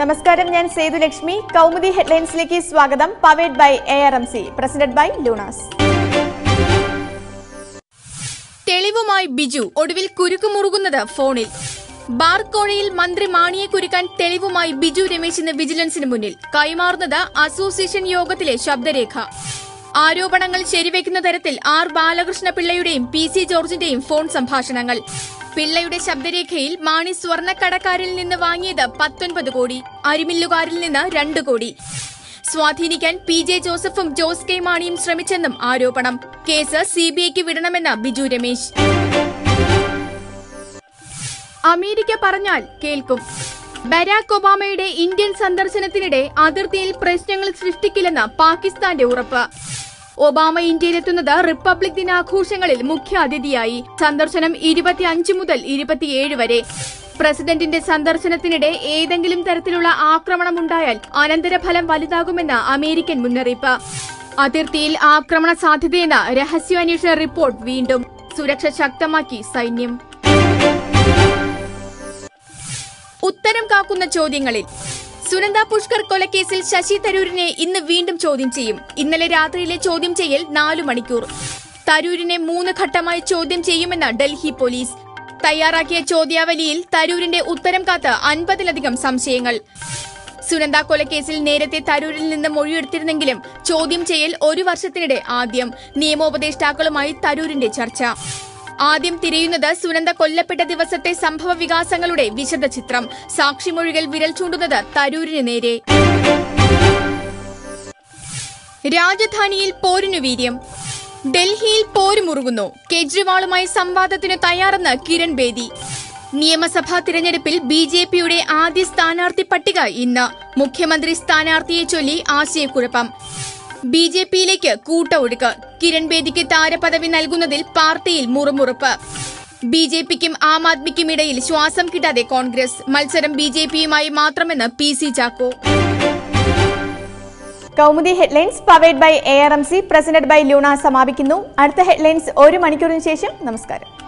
നമസ്കാരം ഞാൻ സേതുലക്ഷ്മി കൗമുദി ഹെഡ്ലൈൻസിലേക്ക് സ്വാഗതം. Powered by A R M C president by Lunas. തെളിവുമായി Biju. ഒടുവിൽ കുരുക്കുമുറുകുന്നത് ഫോണിൽ. ബാർക്കോഴയിൽ മന്ത്രി മാണിയെ കുരുക്കാൻ തെളിവുമായി ബിജു രമേശ് ഇന്ന് വിജിലൻസിന് മുന്നിൽ. കൈമാറുന്നത് അസോസിയേഷൻ യോഗത്തിലെ ശബ്ദരേഖ. ആരോപണങ്ങൾ ശരിവെക്കുന്ന തരത്തിൽ ആർ ബാലകൃഷ്ണ പിള്ളയുടെയും പി സി ജോർജിന്റെയും ഫോൺ സംഭാഷണങ്ങൾ. പിള്ളയുടെ ശബ്ദരേഖയിൽ മാണി സ്വർണക്കടക്കാരിൽ നിന്ന് വാങ്ങിയത് പത്തൊൻപത് കോടി അരിമില്ലുകാരിൽ നിന്ന് രണ്ട് കോടി. സ്വാധീനിക്കാൻ പി ജെ ജോസഫും ജോസ് കെ മാണിയും ശ്രമിച്ചെന്നും ആരോപണം. കേസ് സിബിഐക്ക് വിടണമെന്ന് ബിജു രമേശ്. അമേരിക്ക പറഞ്ഞാൽ കേൾക്കും. ബരാക് ഒബാമയുടെ ഇന്ത്യൻ സന്ദർശനത്തിനിടെ അതിർത്തിയിൽ പ്രശ്നങ്ങൾ സൃഷ്ടിക്കില്ലെന്ന് പാകിസ്ഥാന്റെ ഉറപ്പ്. ഒബാമ ഇന്ത്യയിലെത്തുന്നത് റിപ്പബ്ലിക് ദിനാഘോഷങ്ങളിൽ മുഖ്യ അതിഥിയായി സന്ദർശനം ഇരുപത്തിയഞ്ച് മുതൽ ഇരുപത്തിയേഴ് വരെ. പ്രസിഡന്റിന്റെ സന്ദർശനത്തിനിടെ ഏതെങ്കിലും തരത്തിലുള്ള ആക്രമണമുണ്ടായാൽ അനന്തരഫലം വലുതാകുമെന്ന് അമേരിക്കൻ മുന്നറിയിപ്പ്. അതിർത്തിയിൽ ആക്രമണ സാധ്യതയെന്ന രഹസ്യാന്വേഷണ റിപ്പോർട്ട് വീണ്ടും സുരക്ഷ ശക്തമാക്കി സൈന്യം. ഉത്തരം കാക്കുന്ന ചോദ്യങ്ങളിൽ സുനന്ദ പുഷ്കർ കൊലക്കേസിൽ ശശി തരൂരിനെ ഇന്ന് വീണ്ടും ചോദ്യം ചെയ്യും. ഇന്നലെ രാത്രിയിലെ ചോദ്യം ചെയ്യൽ നാലു മണിക്കൂർ. തരൂരിനെ മൂന്ന് ഘട്ടമായി ചോദ്യം ചെയ്യുമെന്ന് ഡൽഹി പോലീസ്. തയ്യാറാക്കിയ ചോദ്യാവലിയിൽ തരൂരിന്റെ ഉത്തരം കാത്ത് അൻപതിലധികം സംശയങ്ങൾ. സുനന്ദ കൊലക്കേസിൽ നേരത്തെ തരൂരിൽ നിന്ന് മൊഴിയെടുത്തിരുന്നെങ്കിലും ചോദ്യം ചെയ്യൽ ഒരു വർഷത്തിനിടെ ആദ്യം. നിയമോപദേഷ്ടാക്കളുമായി തരൂരിന്റെ ചർച്ച. ആദ്യം തിരയുന്നത് സുനന്ദ കൊല്ലപ്പെട്ട ദിവസത്തെ സംഭവ വികാസങ്ങളുടെ വിശദ ചിത്രം. സാക്ഷിമൊഴികൾ വിരൽ ചൂണ്ടുന്നത് തരൂരിന് നേരെ. രാജധാനിയിൽ പോരിനു വീര്യം. ഡൽഹിയിൽ പോരുമുറുകുന്നു കേജ്രിവാളുമായി സംവാദത്തിന് തയ്യാറെന്ന് കിരൺ ബേദി. നിയമസഭാ തിരഞ്ഞെടുപ്പിൽ ബി ജെ പിയുടെ ആദ്യ സ്ഥാനാർത്ഥി പട്ടിക ഇന്ന്. മുഖ്യമന്ത്രി സ്ഥാനാർത്ഥിയെ ചൊല്ലി ആശയക്കുഴപ്പം. ബി ജെ പിയിലേക്ക് കൂട്ട ഒഴുക്ക് കിരൺ ബേദിക്ക് താരപദവി നൽകുന്നതിൽ പാർട്ടിയിൽ മുറുമുറുപ്പ്. ബി ജെ പിക്കും ആം ആദ്മിക്കും ഇടയിൽ ശ്വാസം കിട്ടാതെ കോൺഗ്രസ്. മത്സരം ബി ജെ പിയുമായി മാത്രമെന്ന് P C Chacko. Kaumudi headlines powered by A R M C presented by Luna സമാപിക്കുന്നു. അടുത്ത ഹെഡ്ലൈൻസ് ഒരു മണിക്കൂറിന് ശേഷം നമസ്കാരം.